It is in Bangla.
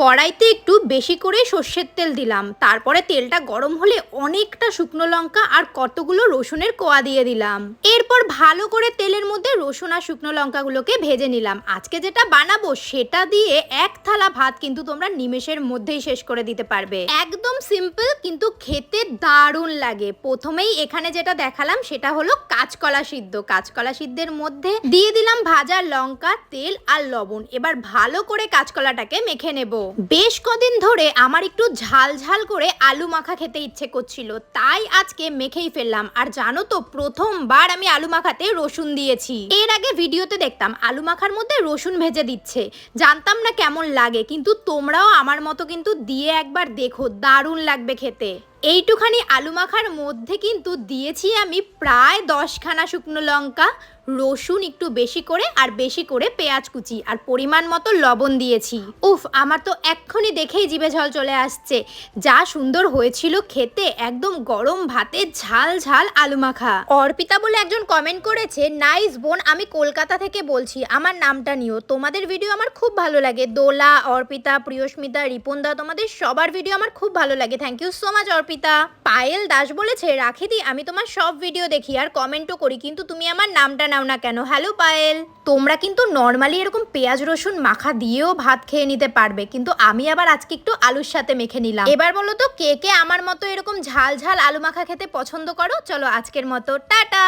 কড়াইতে একটু বেশি করে সর্ষের তেল দিলাম। তারপরে তেলটা গরম হলে অনেকটা শুকনো লঙ্কা আর কতগুলো রসুনের কোয়া দিয়ে দিলাম। এরপর ভালো করে তেলের মধ্যে রসুন আর শুকনো লঙ্কাগুলোকে ভেজে নিলাম। আজকে যেটা বানাবো সেটা দিয়ে এক থালা ভাত কিন্তু তোমরা নিমেষের মধ্যেই শেষ করে দিতে পারবে। একদম সিম্পল কিন্তু খেতে দারুণ লাগে। প্রথমেই এখানে যেটা দেখালাম সেটা হলো কাঁচকলা সিদ্ধ। কাঁচকলা সিদ্ধের মধ্যে দিয়ে দিলাম ভাজা লঙ্কা, তেল আর লবণ। এবার ভালো করে কাঁচকলাটাকে মেখে নেব। বেশ কদিন ধরে আমার একটু ঝাল ঝাল করে আলু মাখা খেতে ইচ্ছে করছিল, তাই আজকে মেখেই ফেললাম। আর জানো তো, প্রথমবার আমি আলু মাখাতে রসুন দিয়েছি। এর আগে ভিডিওতে দেখতাম, আলু মাখার মধ্যে রসুন ভেজে দিচ্ছে। জানতাম না কেমন লাগে, কিন্তু তোমরাও আমার মতো কিন্তু দিয়ে একবার দেখো, দারুণ লাগবে খেতে। এইটুখানি আলু মাখার মধ্যে কিন্তু দিয়েছি আমি প্রায় দশখানা শুকনো লঙ্কা রসুন একটু বেশি করে আর বেশি করে পেঁয়াজ কুচি আর পরিমাণ মতো লবণ দিয়েছি। উফ, আমার তো এক্ষুনি দেখেই জিভে ঝল চলে আসছে। যা সুন্দর হয়েছিল খেতে, একদম গরম ভাতে ঝাল ঝাল আলু মাখা। অর্পিতা বলে একজন কমেন্ট করেছে, নাইস বোন, আমি কলকাতা থেকে বলছি, আমার নামটা নিও। তোমাদের ভিডিও আমার খুব ভালো লাগে। দোলা, অর্পিতা, প্রিয়স্মিতা, রিপনদা, তোমাদের সবার ভিডিও আমার খুব ভালো লাগে। Thank you so much Arpita. Payel Das বলেছে রাখিদি আমি তোমার সব ভিডিও দেখি আর কমেন্টও করি, কিন্তু তুমি আমার নামটা নাও না কেন? হ্যালো পায়েল। তোমরা কিন্তু নর্মালি এরকম পেঁয়াজ, রসুন মাখা দিয়েও ভাত খেয়ে নিতে পারবে, কিন্তু আমি আবার আজকে একটু আলুর সাথে মেখে নিলাম। এবার বলো তো, কে কে আমার মতো এরকম ঝাল ঝাল আলু মাখা খেতে পছন্দ করো? চলো আজকের মতো, টাটা!